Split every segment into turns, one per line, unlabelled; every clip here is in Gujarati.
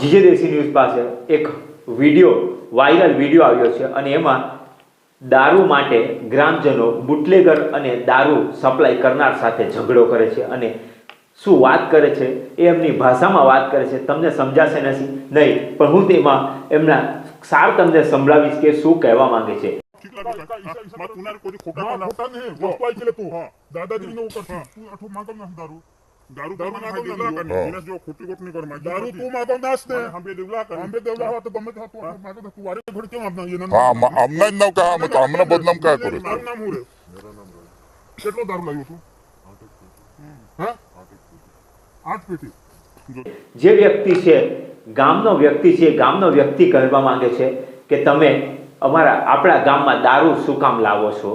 જીજે દેશી ન્યૂઝ પાસે એક વીડિયો વાયરલ વીડિયો આવ્યો છે અને એમાં દારૂ માટે ગ્રામજનો બુટલેગર અને દારૂ સપ્લાય કરનાર સાથે ઝઘડો કરે છે અને શું વાત કરે છે એ એમની ભાષામાં વાત કરે છે તમને સમજાશે નથી? નહીં પણ હું તેમાં એમના સાર તમને સંભળાવીશ કે શું કહેવા માંગે છે.
ठीक
दारू
दारू
मागो
देवला
कर
बिना जो खोटी कोट नहीं कर मागी
दारू तू मागो नाचते
हम भी देवला कर
हम भी देवला हो तो गमे था तू मागो तो कुवारे भड़ क्यों अपना ये नाम हां
हमने नाम का हम तो हमने बदनाम का करे मेरा नाम हो
रे मेरा नाम रे કેટલો દારૂ લાવ્યો તું હા આઠ પેટી
જે વ્યક્તિ છે ગામનો વ્યક્તિ છે ગામનો વ્યક્તિ કહેવા માંગે છે કે તમે અમારા આપણા ગામમાં દારૂ શું કામ લાવો છો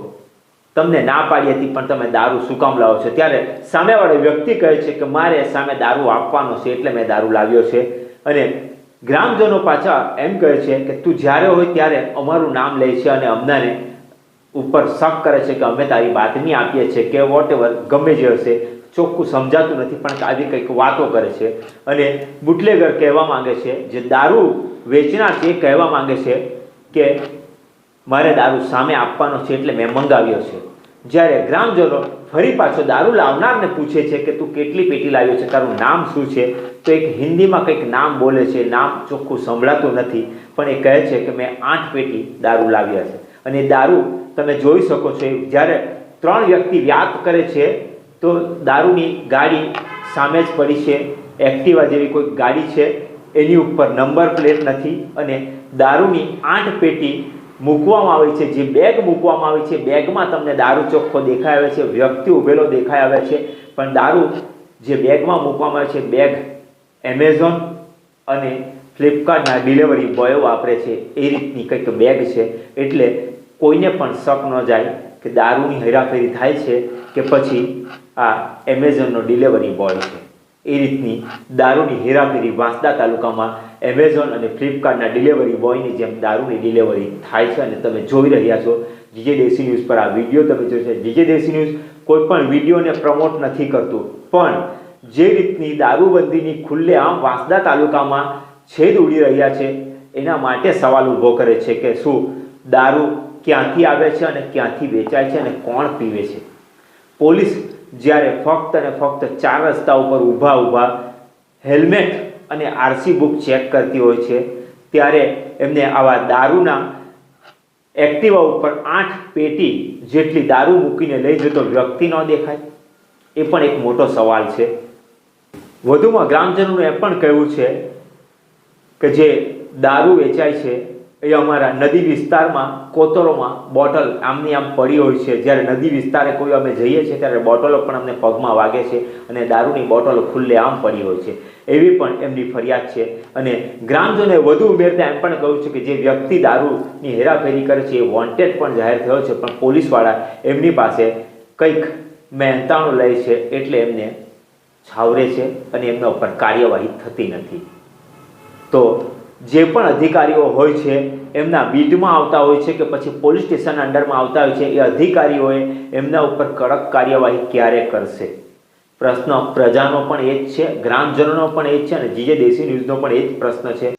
તમને ના પાડી હતી, પણ તમે દારૂ શું કામ લાવો છો. ત્યારે સામેવાળો વ્યક્તિ કહે છે કે, મારે સામે દારૂ આપવાનો છે, એટલે મેં દારૂ લાવ્યો છે. અને ગ્રામજનો પાછા એમ કહે છે કે, તું જ્યારે હોય ત્યારે અમારું નામ લે છે અને અમનાને ઉપર શક કરે છે કે અમે તારી બાતમી આપીએ છીએ કે વોટ ગમે જે હશે. ચોખ્ખું સમજાતું નથી, પણ આવી કંઈક વાતો કરે છે. અને બુટલેગર કહેવા માંગે છે, જે દારૂ વેચનાર છે એ કહેવા માંગે છે કે મારે દારૂ સામે આપવાનો છે એટલે મેં મંગાવ્યો છે. જ્યારે ગ્રામજનો ફરી પાછો દારૂ લાવનારને પૂછે છે કે તું કેટલી પેટી લાવ્યો છે, તારું નામ શું છે? તો એક હિન્દીમાં કંઈક નામ બોલે છે, નામ ચોખ્ખું સંભળાતું નથી, પણ એ કહે છે કે મેં આઠ પેટી દારૂ લાવ્યા છે. અને દારૂ તમે જોઈ શકો છો જ્યારે ત્રણ વ્યક્તિ વ્યાપ કરે છે, તો દારૂની ગાડી સામે જ પડી છે, એક્ટિવા જેવી કોઈ ગાડી છે, એની ઉપર નંબર પ્લેટ નથી, અને દારૂની આઠ પેટી મૂકવામાં આવે છે, જે બેગ મૂકવામાં આવે છે બેગમાં તમને દારૂ ચોખ્ખો દેખાય આવે છે, વ્યક્તિ ઉભેલો દેખાય આવે છે, પણ દારૂ જે બેગમાં મૂકવામાં આવે છે બેગ એમેઝોન અને ફ્લિપકાર્ટના ડિલિવરી બોય વાપરે છે, એ રીતની કંઈક બેગ છે. એટલે કોઈને પણ શક ન જાય કે દારૂની હેરાફેરી થાય છે કે પછી આ એમેઝોનનો ડિલિવરી બોય છે. એ રીતની દારૂની હેરાફેરી વાંસદા તાલુકામાં એમેઝોન અને ફ્લિપકાર્ટના ડિલિવરી બોયની જેમ દારૂની ડિલિવરી થાય છે અને તમે જોઈ રહ્યા છો જીજે દેશી ન્યૂઝ પર આ વીડિયો તમે જોઈ છે. જીજે દેશી ન્યૂઝ કોઈ પણ વિડીયોને પ્રમોટ નથી કરતું. પણ જે રીતની દારૂબંધીની ખુલ્લેઆમ વાંસદા તાલુકામાં છેદ ઉડી રહ્યા છે, એના માટે સવાલ ઊભો કરે છે કે શું દારૂ ક્યાંથી આવે છે અને ક્યાંથી વેચાય છે અને કોણ પીવે છે? પોલીસ જ્યારે ફક્ત અને ફક્ત ચાર રસ્તા ઉપર ઊભા ઊભા હેલ્મેટ અને આરસી બુક ચેક કરતી હોય છે, ત્યારે એમને આવા દારૂના એક્ટિવા ઉપર આઠ પેટી જેટલી દારૂ મૂકીને લઈ જતો વ્યક્તિ ન દેખાય? એ પણ એક મોટો સવાલ છે. વધુમાં ગ્રામજનોનું એ પણ કહેવું છે કે જે દારૂ વેચાય છે એ અમારા નદી વિસ્તારમાં, કોતરોમાં બોટલ આમની આમ પડી હોય છે. જ્યારે નદી વિસ્તારે કોઈ અમે જઈએ છીએ, ત્યારે બોટલો પણ અમને પગમાં વાગે છે અને દારૂની બોટલો ખુલ્લે આમ પડી હોય છે. એવી પણ એમની ફરિયાદ છે. અને ગ્રામજનોએ વધુ ઉમેરતા એમ પણ કહ્યું છે કે જે વ્યક્તિ દારૂની હેરાફેરી કરે છે, એ વોન્ટેડ પણ જાહેર થયો છે, પણ પોલીસવાળા એમની પાસે કંઈક મહેનતાણું લે છે એટલે એમને છાવરે છે અને એમના ઉપર કાર્યવાહી થતી નથી. તો જે પણ અધિકારીઓ હોય છે, એમના બીડમાં આવતા હોય છે કે પછી પોલીસ સ્ટેશન અંડરમાં આવતા હોય છે, એ અધિકારીઓએ એમના ઉપર કડક કાર્યવાહી ક્યારે કરશે? પ્રશ્ન પ્રજાનો પણ એ જ છે, ગ્રામજનોનો પણ એ જ છે અને જીજે દેશી ન્યૂઝનો પણ એ જ પ્રશ્ન છે.